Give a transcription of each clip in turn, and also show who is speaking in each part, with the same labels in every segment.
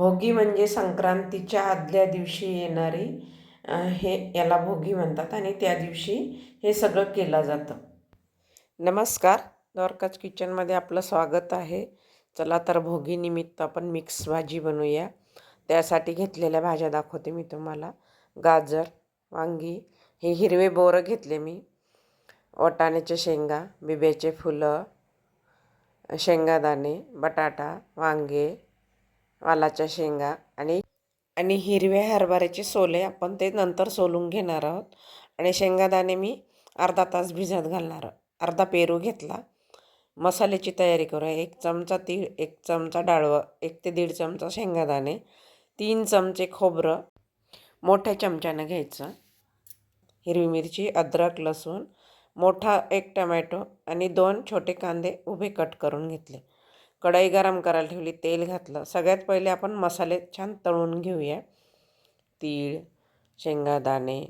Speaker 1: भोगी म्हणजे संक्रांतीच्या आदल्या दिवशी येणारी हे याला भोगी म्हणतात आणि त्या दिवशी हे सगळं केलं जातं. नमस्कार. द्वारकाच किचनमध्ये आपलं स्वागत आहे. चला तर भोगीनिमित्त आपण मिक्स भाजी बनवूया. त्यासाठी घेतलेल्या भाज्या दाखवते मी तुम्हाला. गाजर वांगी हे हिरवे बोरं घेतले मी. वाटाण्याच्या शेंगा बिब्याचे फुलं शेंगादाणे बटाटा वांगे वालाच्या शेंगा आणि आणि हिरव्या हरभऱ्याचे सोले आपण ते नंतर सोलून घेणार आहोत. आणि शेंगादाणे मी अर्धा तास भिजत घालणार आहोत. अर्धा पेरू घेतला. मसाल्याची तयारी करूया. एक चमचा तीळ एक चमचा डाळवं एक ते दीड चमचा शेंगादाणे तीन चमचे खोबरं मोठ्या चमच्यानं घ्यायचं. हिरवी मिरची अद्रक लसूण मोठा एक टमॅटो आणि दोन छोटे कांदे उभे कट करून घेतले. कढई गरम करायला ठेवली तेल घातलं. सगळ्यात पहिले आपण मसाले छान तळून घेऊया. तीळ शेंगादाणे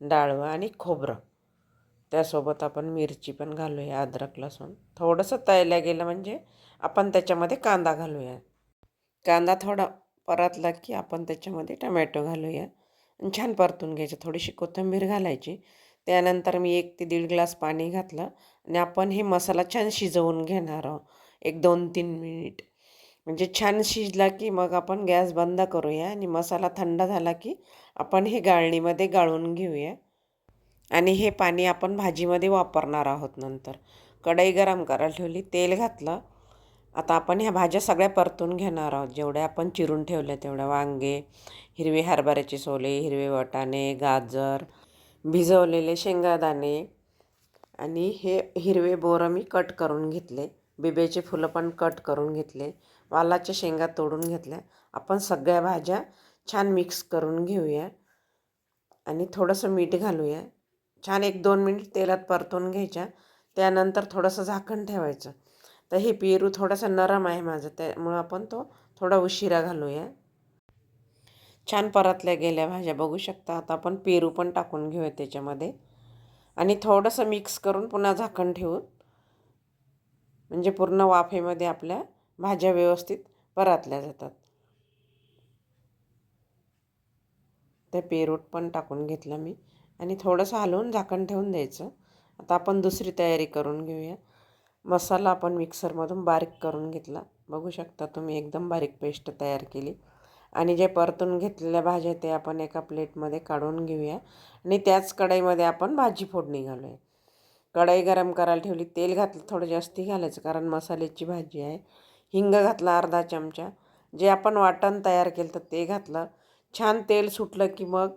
Speaker 1: डाळवं आणि खोबरं. त्यासोबत आपण मिरची पण घालूया अद्रक लसूण. थोडंसं तळल्या गेलं म्हणजे आपण त्याच्यामध्ये कांदा घालूया. कांदा थोडा परतला की आपण त्याच्यामध्ये टमॅटो घालूया. आणि छान परतून घ्यायचं. थोडीशी कोथिंबीर घालायची. त्यानंतर मी एक ते दीड ग्लास पाणी घातलं. आणि आपण हे मसाला छान शिजवून घेणार आहोत. एक दोन तीन मिनिट. म्हणजे छान शिजला की मग आपण गॅस बंद करूया आणि मसाला थंड झाला की आपण हे गाळणीमध्ये गाळून घेऊया. आणि हे पाणी आपण भाजीमध्ये वापरणार आहोत नंतर. कढई गरम करायला ठेवली तेल घातलं. आता आपण ह्या भाज्या सगळ्या परतून घेणार आहोत. जेवढ्या आपण चिरून ठेवल्या तेवढ्या. वांगे हिरवे हरभऱ्याचे सोले हिरवे वाटाणे गाजर भिजवलेले शेंगादाणे आणि हे हिरवे बोरं मी कट करून घेतले. बिब्याचे फुलं पण कट करून घेतले. वालाच्या शेंगा तोडून घेतल्या. आपण सगळ्या भाज्या छान मिक्स करून घेऊया आणि थोडंसं मीठ घालूया. छान एक दोन मिनिट तेलात परतून घ्यायच्या. त्यानंतर थोडंसं झाकण ठेवायचं. तर हे पेरू थोडंसं नरम आहे माझं. त्यामुळं आपण तो थोडा उशिरा घालूया. छान परतल्या गेल्या भाज्या. बघू शकता आता आपण पेरू पण टाकून घेऊया त्याच्यामध्ये. आणि थोडंसं मिक्स करून पुन्हा झाकण ठेवून म्हणजे पूर्ण वाफेमध्ये आपल्या भाज्या व्यवस्थित परतल्या जातात. ते पेरूट पण टाकून घेतलं मी. आणि थोडंसं हलवून झाकण ठेवून द्यायचं. आता आपण दुसरी तयारी करून घेऊया. मसाला आपण मिक्सरमधून बारीक करून घेतला. बघू शकता तुम्ही एकदम बारीक पेस्ट तयार केली. आणि जे परतून घेतलेल्या भाज्या ते आपण एका प्लेटमध्ये काढून घेऊया. आणि त्याच कढईमध्ये आपण भाजी फोडणी घालूया. कढई गरम करायला ठेवली तेल घातलं थोडं जास्ती घालायचं कारण मसाल्याची भाजी आहे. हिंग घातला अर्धा चमचा. जे आपण वाटण तयार केलं तर ते घातलं. छान तेल सुटलं की मग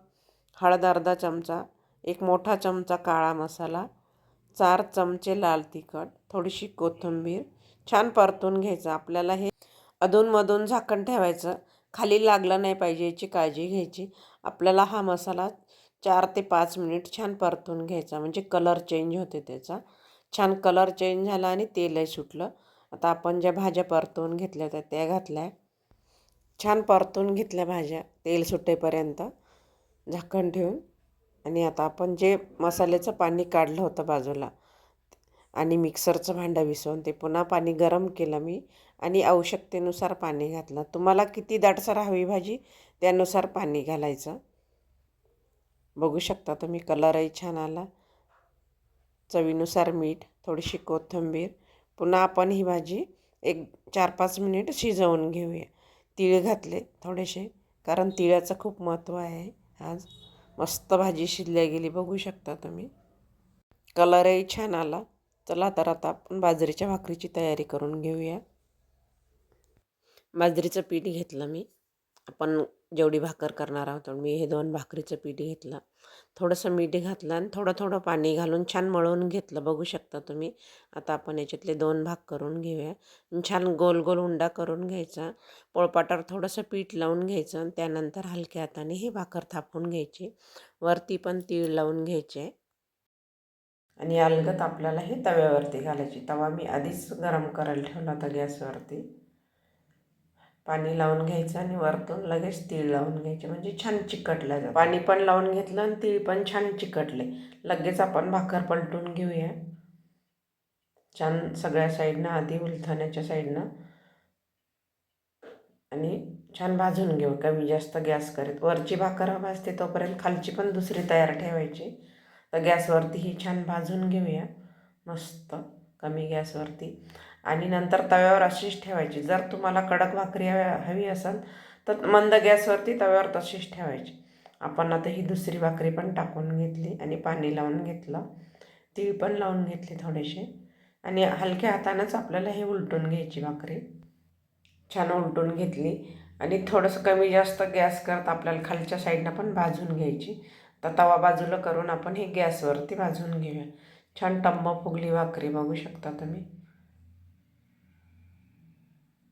Speaker 1: हळद अर्धा चमचा एक मोठा चमचा काळा मसाला चार चमचे लाल तिखट थोडीशी कोथिंबीर. छान परतून घ्यायचं. आपल्याला हे अधूनमधून झाकण ठेवायचं. खाली लागलं नाही पाहिजे याची काळजी घ्यायची. आपल्याला हा मसाला चार ते पाच मिनिट छान परतून घ्यायचा. म्हणजे कलर चेंज होते त्याचा. छान कलर चेंज झाला आणि तेलही सुटलं. आता आपण ज्या भाज्या परतून घेतल्या होत्या त्या घातल्या. छान परतून घेतल्या भाज्या तेल सुटेपर्यंत. झाकण ठेवून. आणि आता आपण जे मसाल्याचं पाणी काढलं होतं बाजूला आणि मिक्सरचं भांडं विसरून ते पुन्हा पाणी गरम केलं मी आणि आवश्यकतेनुसार पाणी घातलं. तुम्हाला किती दाटसर हवी भाजी त्यानुसार पाणी घालायचं. बघू शकता तुम्ही कलरही छान आला. चवीनुसार मीठ थोडीशी कोथिंबीर. पुन्हा आपण ही भाजी एक चार पाच मिनिट शिजवून घेऊया. तीळ घातले थोडेसे कारण तिळाचं खूप महत्त्व आहे. आज मस्त भाजी शिजल्या गेली बघू शकता तुम्ही. कलरही छान आला. चला तर आता आपण बाजरीच्या भाकरीची तयारी करून घेऊया. बाजरीचं पीठ घेतलं मी. आपण जेवढी भाकर करणार आहोत. मी हे दोन भाकरीचं पीठ घेतलं. थोडंसं मीठ घातलं आणि थोडं थोडं पाणी घालून छान मळून घेतलं. बघू शकता तुम्ही. आता आपण याच्यातले दोन भाग करून घेऊया. छान गोल गोल उंडा करून घ्यायचा. पोळपाटावर थोडंसं पीठ लावून घ्यायचं आणि त्यानंतर हलक्या हाताने ही भाकर थापून घ्यायची. वरती पण तीळ लावून घ्यायचे. आणि अलगत आपल्याला हे तव्यावरती घालायची. तवा मी आधीच गरम करायला ठेवला होता गॅसवरती. पाणी लावून घ्यायचं आणि वरतून लगेच तीळ लावून घ्यायचे. म्हणजे छान चिकटलं जातं. पाणी पण लावून घेतलं आणि तीळ पण छान चिकटले. लगेच आपण भाकर पलटून घेऊया. छान सगळ्या साईडनं आधी उलथण्याच्या साईडनं. आणि छान भाजून घेऊ. कमी जास्त गॅस करत. वरची भाकर भाजते तोपर्यंत खालची पण दुसरी तयार ठेवायची. तर गॅसवरती ही छान भाजून घेऊया. मस्त. कमी गॅसवरती. आणि नंतर तव्यावर अशीच ठेवायची. जर तुम्हाला कडक भाकरी हव्या हवी असेल तर मंद गॅसवरती तव्यावर तशीच ठेवायची. आपण आता ही दुसरी भाकरी पण टाकून घेतली आणि पाणी लावून घेतलं. ती पण लावून घेतली थोडेसे आणि हलक्या हातानंच आपल्याला हे उलटून घ्यायची भाकरी. छान उलटून घेतली. आणि थोडंसं कमी जास्त गॅस करत आपल्याला खालच्या साईडनं पण भाजून घ्यायची. तर तवा बाजूला करून आपण हे गॅसवरती भाजून घेऊया. छान टम्म फुगली भाकरी बघू शकता तुम्ही.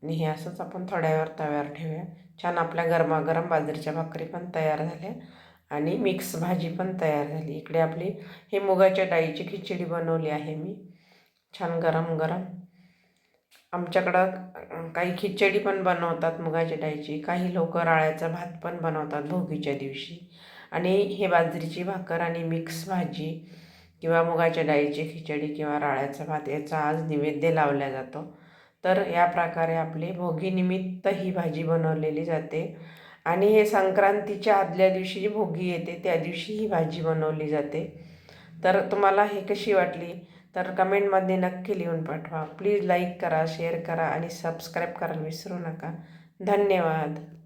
Speaker 1: आणि हे असंच आपण थोड्या वेळ तव्यावर ठेवूया. छान आपल्या गरमागरम बाजरीच्या भाकरी पण तयार झाल्या आणि मिक्स भाजी पण तयार झाली. इकडे आपली हे मुगाच्या डाळीची खिचडी बनवली आहे मी. छान गरम गरम. आमच्याकडं काही खिचडी पण बनवतात मुगाच्या डाळीची. काही लोक राळ्याचा भात पण बनवतात भोगीच्या दिवशी. आणि हे बाजरीची भाकर आणि मिक्स भाजी किंवा मुगाच्या डाळीची खिचडी किंवा राळ्याचा भात याचा आज नैवेद्य लावला जातो. तर या प्रकारे आपली भोगीनिमित्त ही भाजी बनवलेली जाते. आणि हे संक्रांतीच्या आदल्या दिवशी जी भोगी येते त्या दिवशी ही भाजी बनवली जाते. तर तुम्हाला हे कशी वाटली? तर कमेंटमध्ये नक्की लिहून पाठवा. प्लीज लाईक करा शेअर करा आणि सबस्क्राईब करायला विसरू नका. धन्यवाद.